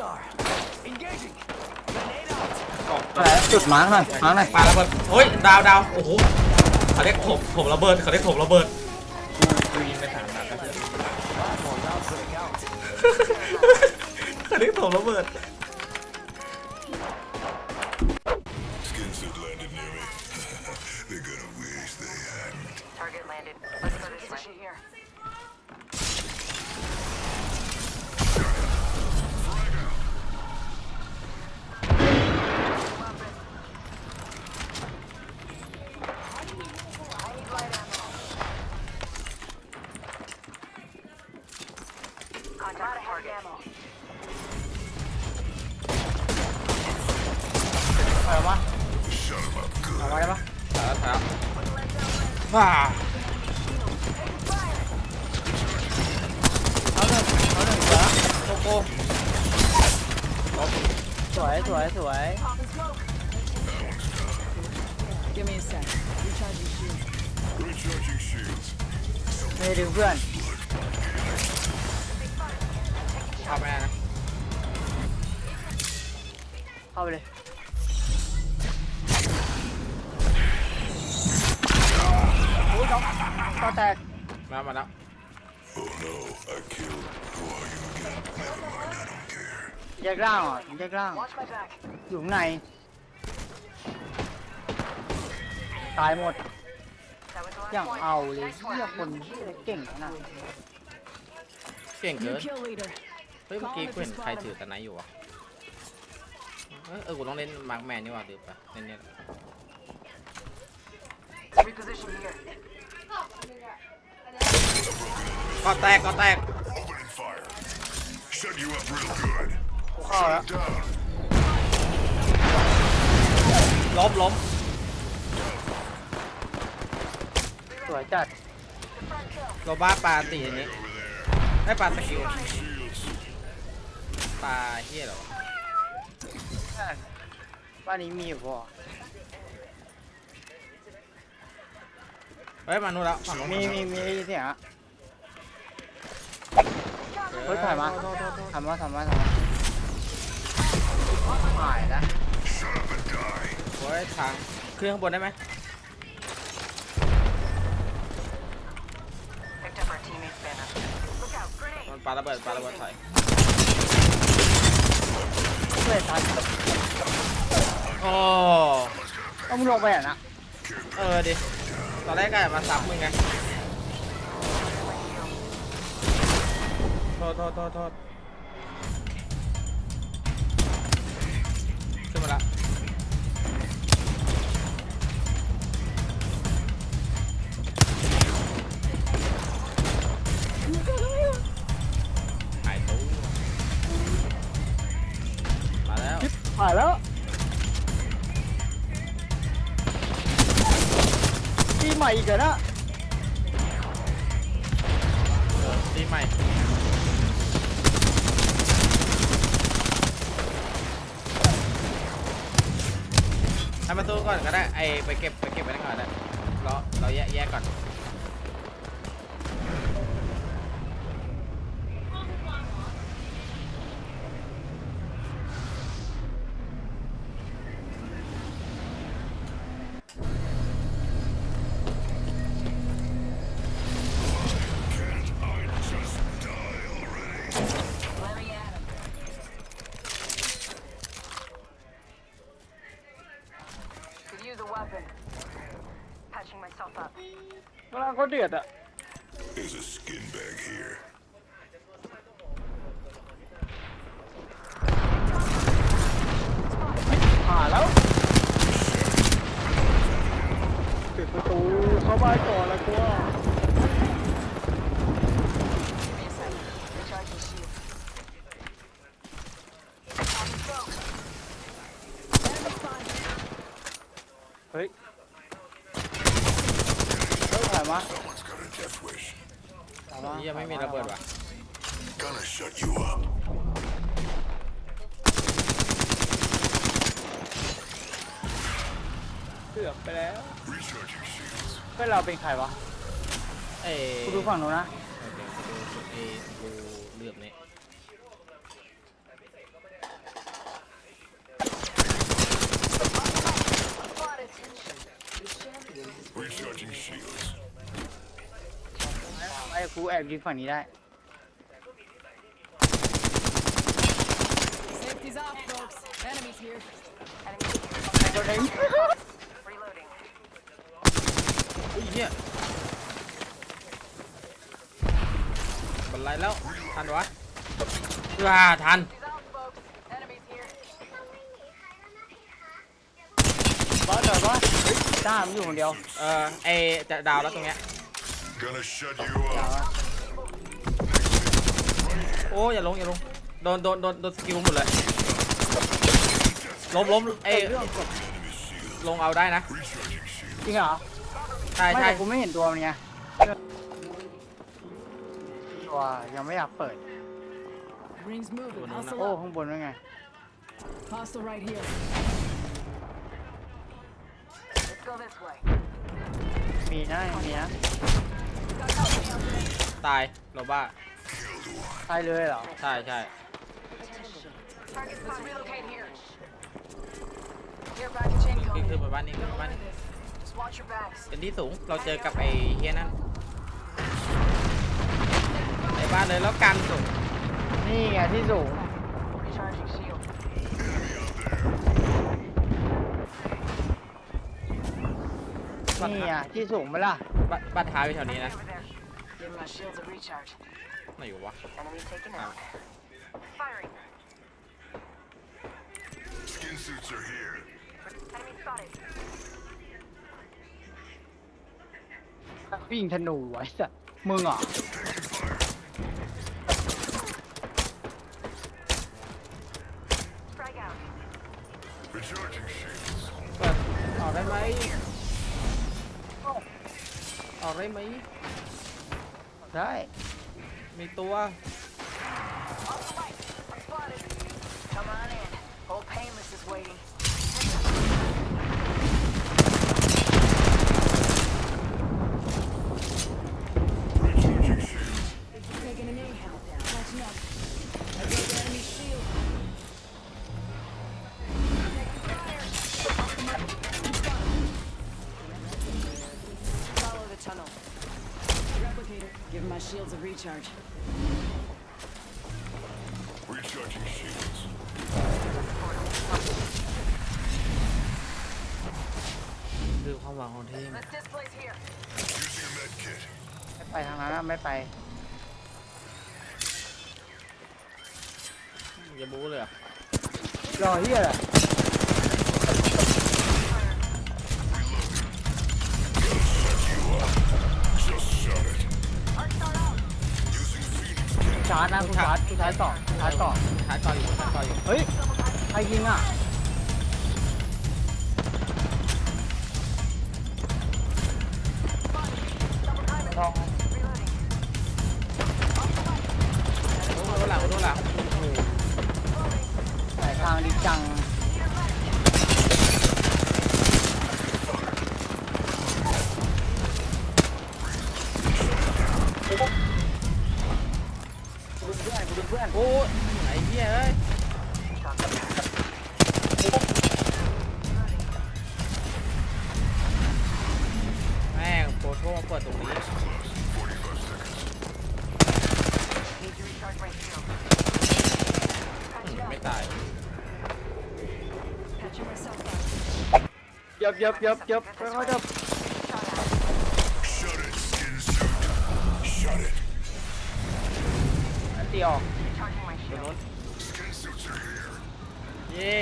ออกอะไรจุดมาร์กหน่อยมาร์กหน่อยปาระเบิดโอ้ยดาวดาวโอ้โหเขาเรียกถมถมระเบิดเขาเรียกถมระเบิดกูกูยิงไปสามนัดแล้วเพื่อน More rounds for the count. เขาเรียกถมระเบิด Skin suit landed near me. They're gonna wish they hadn't. Target landed. Let's go this way. อะไรวะ Shut 'em up good. เอาไว้ได้ปะสารท้าว้าเอาหนึ่งเอาหนึ่งเหรอโกโก้สวยสวยสวย Give me a sec. Recharging shield. Recharging shields. ไม่ได้ดึงเพื่อนเอาไปนะเข้าไปเลย ต่อแตกมามาแล้ว Oh no, I killed. Who are you again? Never mind, I don't care. แยกร่างเหรอแยกร่าง Watch my back. อยู่ข้างใน ตายหมด That was the last อย่าง point. เอาเลย Nice เฮีย work. คนเก่งขนาดเก่งเกิ New น kill leader. เฮ้ยเมื่อกี้กูเห็นใครถือตะไนอยู่วะเออเออกูต้องเล่นมาร์กแมนนี่หว่าดืมไปเล่นเนี่ย Reposition here. ก็แตกก็แตก Opening fire. Shut you up real good. กูเข้าแล้ว Down. ล้มล้มสวยจัดโรบ้าปลาตีอันนี้ได้ปลาสกิล Shields. ปลาเฮียเหรอวะบ้านนี้มีอยู่พ เฮ้ยมานู่นแล้วฝั่งนู้นมีมีมีได้ยินเสียงอะเฮ้ยถ่ายมาโทษโทษโทษทำมาทำมาทำมาหายแล้ว Shut up and die. โอ้ยทางเครื่องข้างบนได้ไหม Picked up our teammate's banner. Look out. Grenade. มันปาระเบิดปาระเบิดใส่เพื่อนตายโอ้ต้องมึงลงไปอะนะเออดิ ตอนแรกก็มาซ้ำมึงไงโทษโทษโทษโทษขึ้นมาละหายตู้มาแล้วหายแล้ว หม่อีกเหรอนะเออตีใหม่ทำประตูก่อนก็ได้ไอไปเก็บไปเก็บไว้ได้ก่อนได้เราเราแยกแยกก่อน Could use a weapon. Patching myself up. กำลังเขาเดือดอะ There's a skin bag here. หายแล้วปิดประตูเข้าบ้านก่อนแล้วกู ยังไม่มีระเบิดว่ะเกือบไปแล้วเพื่อนเราเป็นใครวะเอ้กูดูฝั่งนู้นนะ โอเคดูจุดเอดูเลือบนี่ Recharging shields. แอบยิงฝั่งนี้ได้ Safety's off, folks. Enemies here. Enemy here. ตัวเอง Reloading. อุ้ยเฮียบันไลแล้ว ทันวะว้าทัน He's out, folks. Enemies here. บอสเดี๋ยวบอสเฮ้ยจ้ามันอยู่คนเดียว เออไอจะดาวแล้วตรงเนี้ย Gonna shut you เดี๋ยว up. อะ โอ้อย่าลงอย่าลงโดนโดนโดนโดนสกิลหมดเลยล้มล้มเอยลงเอาได้นะ Recharging shield. จริงเหรอใช่ไม่ใช่แต่กูไม่เห็นตัวมันไงตัวยังไม่อยากเปิด Rings moving. โอ้ Hustle up. ข้างบนว่าไง Hostile right here. Let's go this way. มีนะมีนะตายโรบ้า ตายเลยเหรอ ใช่ใช่ Target spot. Relocate here. Care package ขึ้นขึ้น incoming. ไปบ้านนี้ขึ้นไปบ้านนี้ Just watch your backs. เป็นที่สูง เราเจอกับไอ้เฮียนั่นในบ้านเลยแล้วกันสูงนี่ไงที่สูง Recharging shield. นี่ไงที่สูงไหมล่ะบ้านบ้านท้ายอยู่แถวนี้นะ Over there. Give my shields a recharge. ไหนอยู่วะ Enemy taken out. Firing. Skin suits are here. Enemy spotted. วิ่งธนูไว้สัสมึงเหรอ Frag out. Recharging shields. เปิดออกได้ไหมออกได้ไหมได้ มีตัว คือความหวังของทีม Let's displace here. Using a med kit. ไม่ไปทางนั้นอะไม่ไป อย่าบู๊เลยเหรอรอเฮียแหละ ชาร์จนะคุณชาร์จคุณชาร์จต่อชาร์จต่อชาร์จต่ออยู่ชาร์จต่ออยู่เฮ้ยใครยิงอะลอง ย็บเย็บเย็บเย็บค่อยๆเย็บ Shot out. Shut it, skin suit. Shut it. อันตีออก Recharging my shield. Skin suits are here. เย้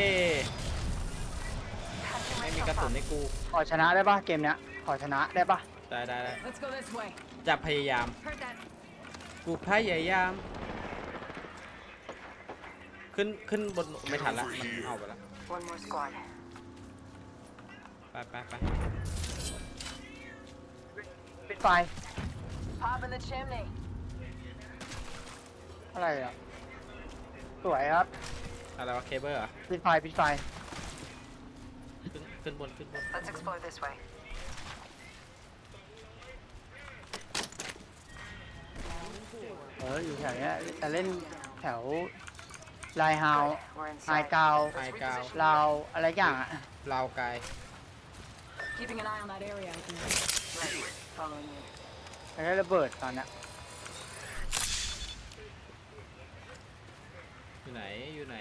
Patching ไม่มี myself กระสุน up. ให้กู ขอชนะได้ปะเกมเนี้ยขอชนะได้ปะได้ได้ได้ Let's go this way. จะพยายาม Heard that. กูพยายาม ขึ้นขึ้นบนไม่ทันละมันเอาไปละ One more squad. ไปไปไปปิดไฟ Pop in the chimney. อะไรอะ สวยครับ อะไรวะเคเบิลเหรอปิดไฟ ปิดไฟ ขึ้นขึ้นบนขึ้นบน Let's explore this way. เออ อยู่แถวเนี้ยแต่เล่นแถวไลน์เฮา We're ไฮ inside. กาวไฮกาวลาว อะไรอย่างอะ ลาวไกล Keeping an eye on that area. I think. Right. Following you. แล้วได้ระเบิดตอนเนี้ยอยู่ไหน อยู่ไหน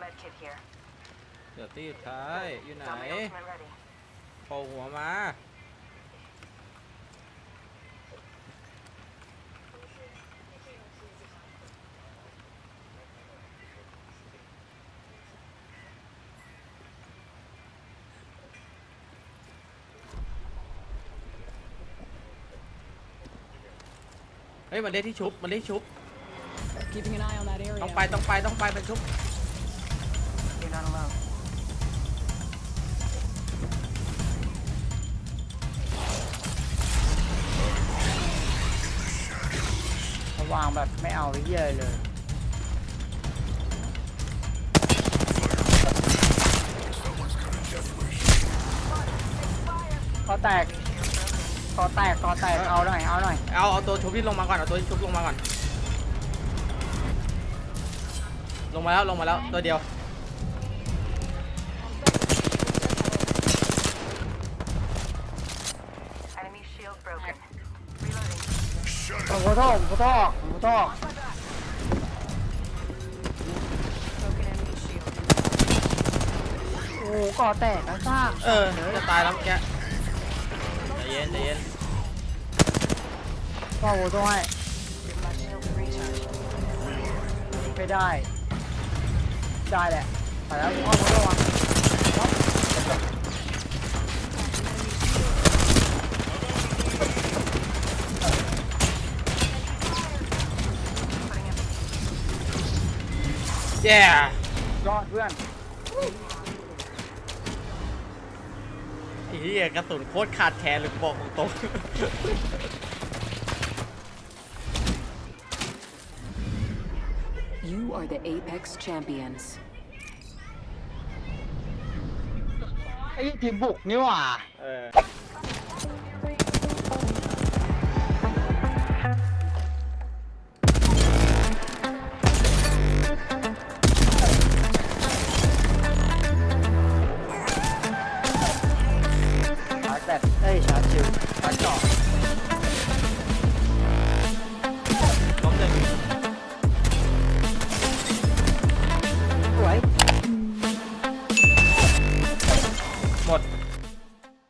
Med kit here. เดี๋ยวตีสุดท้าย อยู่ไหน Dominoes, am I ready? โผล่หัวมา เฮ้ยมันได้ที่ชุบมันได้ที่ชุบ Keeping an eye on that area. ต้องไปต้องไปต้องไปเป็นชุบ You're not alone. เขาวางแบบไม่เอาไอ้เหี้ยอะไรเลยคอแตก คอแตกคอแตกเอาหน่อยเอาหน่อยเอาเอาตัวชุบที่ลงมาก่อนเอาตัวที่ชุบลงมาก่อน ลงมาแล้วลงมาแล้วตัวเดียว Enemy shield broken. Reloading. ผมขอโทษผมขอโทษผมขอโทษ Broken enemy shield. โอ้โหคอแตกนะซ่าเออจะตายแล้วแกใจ เย็นใจเย็นพ่อผมต้องให้ Give my shield a recharge. ไม่ได้ ได้แหละไปแล้วพ่อผมต้องวางแย่ยอดเพื่อน เหี้ยกระสุนโคตรขาดแคลนเลยกูบอกตรง You are the Apex champions. ไอ้ทีมบุกนี่หว่าๆเออ